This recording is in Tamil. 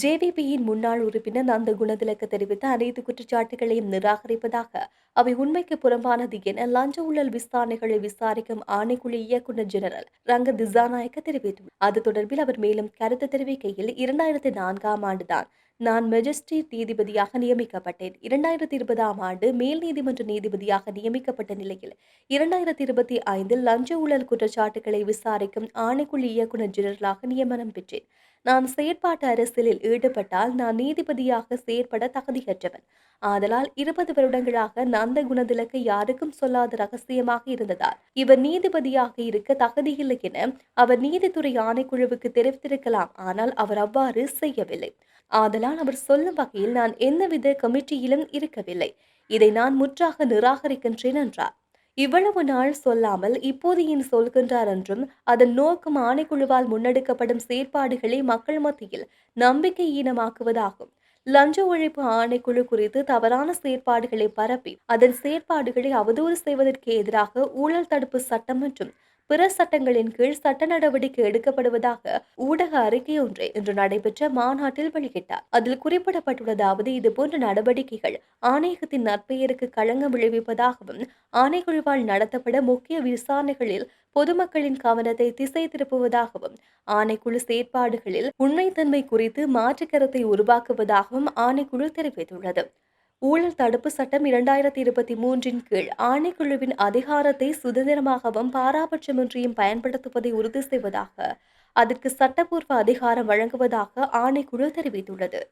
ஜேவிபியின் முன்னாள் உறுப்பினர் நந்த குணதிலக்க தெரிவித்த அனைத்து குற்றச்சாட்டுகளையும் நிராகரிப்பதாக அவை உண்மைக்கு புறம்பானது என லஞ்ச ஊழல் விசாரணைகளை விசாரிக்கும் ஆணைக்குழு இயக்குநர் ஜெனரல் ரங்க திசாநாயக்க தெரிவித்துள்ளார். அது தொடர்பில் அவர் மேலும் கருத்து தெரிவிக்கையில் இரண்டாயிரத்தி நான்காம் ஆண்டுதான் நான் மெஜிஸ்ட்ரேட் நீதிபதியாக நியமிக்கப்பட்டேன். இரண்டாயிரத்தி இருபதாம் ஆண்டு மேல் நீதிமன்ற நீதிபதியாக நியமிக்கப்பட்ட நிலையில் இரண்டாயிரத்தி இருபத்தி ஐந்தில் லஞ்ச ஊழல் குற்றச்சாட்டுகளை விசாரிக்கும் ஆணைக்குழு இயக்குநர் ஜெனரலாக நியமனம் பெற்றேன். நான் செயற்பாட்டு அரசியலில் ஈடுபட்டால் நான் நீதிபதியாக செயற்பட தகுதியற்றவன். ஆதலால் இருபது வருடங்களாக நந்த குணதிலக்கு யாருக்கும் சொல்லாத ரகசியமாக இருந்ததால் இவர் நீதிபதியாக இருக்க தகுதியில்லை என அவர் நீதித்துறை ஆணைக்குழுவுக்கு தெரிவித்திருக்கலாம். ஆனால் அவர் அவ்வாறு செய்யவில்லை. ஆதலால் அவர் சொல்லும் வகையில் நான் எந்தவித கமிட்டியிலும் இருக்கவில்லை. இதை நான் முற்றாக நிராகரிக்கின்றேன் என்றார். இவ்வளவு நாள் சொல்லாமல் இப்போது ஏன் சொல்கின்றார் என்றும் அதன் நோக்கம் ஆணைக்குழுவால் முன்னெடுக்கப்படும் செயற்பாடுகளை மக்கள் மத்தியில் நம்பிக்கை ஈனமாக்குவதாகும். லஞ்ச ஒழிப்பு ஆணைக்குழு குறித்து தவறான செயற்பாடுகளை பரப்பி அதன் செயற்பாடுகளை அவதூறு செய்வதற்கு எதிராக ஊழல் தடுப்பு சட்டம் மற்றும் பிற சட்டங்களின் கீழ் சட்ட நடவடிக்கை எடுக்கப்படுவதாக ஊடக அறிக்கை ஒன்றை இன்று நடைபெற்ற மாநாட்டில் வெளியிட்டார். அதில் குறிப்பிடப்பட்டுள்ளதாவது இதுபோன்ற நடவடிக்கைகள் ஆணையகத்தின் நற்பெயருக்கு களங்கம் விளைவிப்பதாகவும் ஆணைக்குழுவால் நடத்தப்பட முக்கிய விசாரணைகளில் பொதுமக்களின் கவனத்தை திசை திருப்புவதாகவும் ஆணைக்குழு செயற்பாடுகளில் உண்மைத்தன்மை குறித்து மாற்று கருத்தை உருவாக்குவதாகவும் ஆணைக்குழு தெரிவித்துள்ளது. ஊழல் தடுப்பு சட்டம் இரண்டாயிரத்தி இருபத்தி மூன்றின் கீழ் ஆணைக்குழுவின் அதிகாரத்தை சுதந்திரமாகவும் பாராபட்சமின்றியும் பயன்படுத்துவதை உறுதி செய்வதாக அதற்கு சட்டப்பூர்வ அதிகாரம் வழங்குவதாக ஆணைக்குழு தெரிவித்துள்ளது.